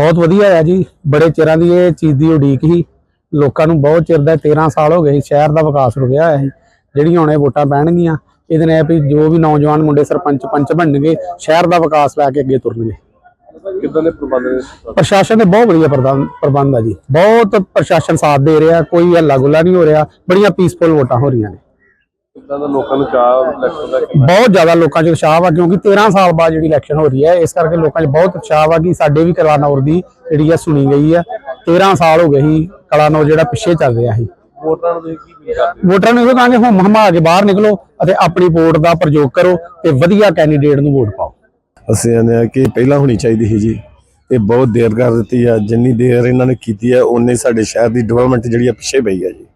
ਬਹੁਤ ਵਧੀਆ ਆ ਜੀ। ਬੜੇ ਚਿਰਾਂ ਦੀ ਇਹ ਚੀਜ਼ ਦੀ ਉਡੀਕ ਸੀ। ਲੋਕਾਂ ਨੂੰ ਬਹੁਤ ਚਿਰ ਦਾ 13 ਸਾਲ ਹੋ ਗਏ ਸ਼ਹਿਰ ਦਾ ਵਿਕਾਸ ਰੁਕਿਆ ਹੋਇਆ ਸੀ। ਜਿਹੜੀਆਂ ਹੁਣ ਇਹ ਵੋਟਾਂ ਪੈਣਗੀਆਂ ਇਹਦੇ ਨਾਲ ਵੀ ਜੋ ਵੀ ਨੌਜਵਾਨ ਮੁੰਡੇ ਸਰਪੰਚ ਪੰਚ ਬਣਨਗੇ ਸ਼ਹਿਰ ਦਾ ਵਿਕਾਸ ਲੈ ਕੇ ਅੱਗੇ ਤੁਰਨਗੇ। ਕਿੱਦਾਂ ਦੇ ਪ੍ਰਬੰਧ ਪ੍ਰਸ਼ਾਸਨ ਦੇ ਬਹੁਤ ਵਧੀਆ ਪ੍ਰਬੰਧ ਆ ਜੀ। ਬਹੁਤ ਪ੍ਰਸ਼ਾਸਨ ਸਾਥ ਦੇ ਰਿਹਾ ਕੋਈ ਹੱਲਾ ਗੁੱਲਾ ਨਹੀਂ ਹੋ ਰਿਹਾ ਬੜੀਆਂ ਪੀਸਫੁਲ ਵੋਟਾਂ ਹੋ ਰਹੀਆਂ ਨੇ। ਕਿੱਦਾਂ ਦਾ ਲੋਕਾਂ ਨੂੰ ਚਾਹ ਇਲੈਕਸ਼ਨ ਦਾ ਕਿੰਨਾ? ਬਹੁਤ ਜ਼ਿਆਦਾ ਲੋਕਾਂ 'ਚ ਉਤਸ਼ਾਹ ਵਾ ਕਿਉਂਕਿ 13 ਸਾਲ ਬਾਅਦ ਜਿਹੜੀ ਇਲੈਕਸ਼ਨ ਹੋ ਰਹੀ ਹੈ ਇਸ ਕਰਕੇ ਲੋਕਾਂ 'ਚ ਬਹੁਤ ਉਤਸ਼ਾਹ ਵਾ ਕਿ ਸਾਡੇ ਵੀ ਕਲਾਨੌਰ ਦੀ ਜਿਹੜੀ ਆ ਸੁਣੀ ਗਈ ਆ 13 ਸਾਲ ਹੋ ਗਏ ਸੀ ਕਲਾਨੌਰ ਜਿਹੜਾ ਪਿੱਛੇ ਚੱਲ ਰਿਹਾ ਸੀ। ਵੋਟਰਾਂ ਨੂੰ ਤੁਸੀਂ ਕੀ ਕਰਦੇ ਵੋਟਰਾਂ ਨੂੰ ਇਹ ਕਹਾਂਗੇ ਹਮ ਹਮਾ ਕੇ ਬਾਹਰ ਨਿਕਲੋ ਅਤੇ ਆਪਣੀ ਵੋਟ ਦਾ ਪ੍ਰਯੋਗ ਕਰੋ ਤੇ ਵਧੀਆ ਕੈਂਡੀਡੇਟ ਨੂੰ ਵੋਟ ਪਾਓ। ਅਸੀਂ ਕਹਿੰਦੇ ਆ ਕਿ ਪਹਿਲਾਂ ਹੋਣੀ ਚਾਹੀਦੀ ਸੀ ਜੀ। ਇਹ ਬਹੁਤ ਦੇਰ ਕਰ ਦਿੱਤੀ ਆ ਜਿੰਨੀ ਦੇਰ ਇਹਨਾਂ ਨੇ ਕੀਤੀ ਹੈ ਉਨੇ ਸਾਡੇ ਸ਼ਹਿਰ ਦੀ ਡਿਵੈਲਪਮੈਂਟ ਜਿਹੜੀ ਆ ਪਿੱਛੇ ਪਈ ਆ ਜੀ।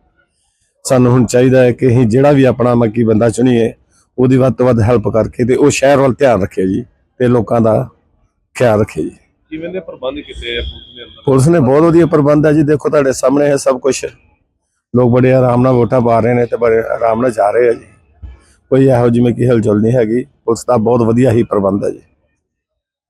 ਸਾਨੂੰ ਹੁਣ ਚਾਹੀਦਾ ਹੈ ਕਿ ਅਸੀਂ ਜਿਹੜਾ ਵੀ ਆਪਣਾ ਮੱਕੀ ਬੰਦਾ ਚੁਣੀਏ ਉਹਦੀ ਵੱਧ ਤੋਂ ਵੱਧ ਹੈਲਪ ਕਰਕੇ ਤੇ ਉਹ ਸ਼ਹਿਰ ਵੱਲ ਧਿਆਨ ਰੱਖੇ ਜੀ ਤੇ ਲੋਕਾਂ ਦਾ ਖਿਆਲ ਰੱਖੇ ਜੀ। ਕਿਵੇਂ ਦੇ ਪ੍ਰਬੰਧ ਕੀਤੇ ਆ ਪੁਲਿਸ ਦੇ ਅੰਦਰ? ਪੁਲਿਸ ਨੇ ਬਹੁਤ ਵਧੀਆ ਪ੍ਰਬੰਧ ਹੈ ਜੀ। ਦੇਖੋ ਤੁਹਾਡੇ ਸਾਹਮਣੇ ਹੈ ਸਭ ਕੁਝ ਲੋਕ ਬੜੇ ਆਰਾਮ ਨਾਲ ਵੋਟਾਂ ਪਾ ਰਹੇ ਨੇ ਤੇ ਬੜੇ ਆਰਾਮ ਨਾਲ ਜਾ ਰਹੇ ਆ ਜੀ। ਕੋਈ ਇਹੋ ਜਿਵੇਂ ਕਿ ਹਲਚਲ ਨਹੀਂ ਹੈਗੀ। ਪੁਲਿਸ ਦਾ ਬਹੁਤ ਵਧੀਆ ਹੀ ਪ੍ਰਬੰਧ ਹੈ ਜੀ।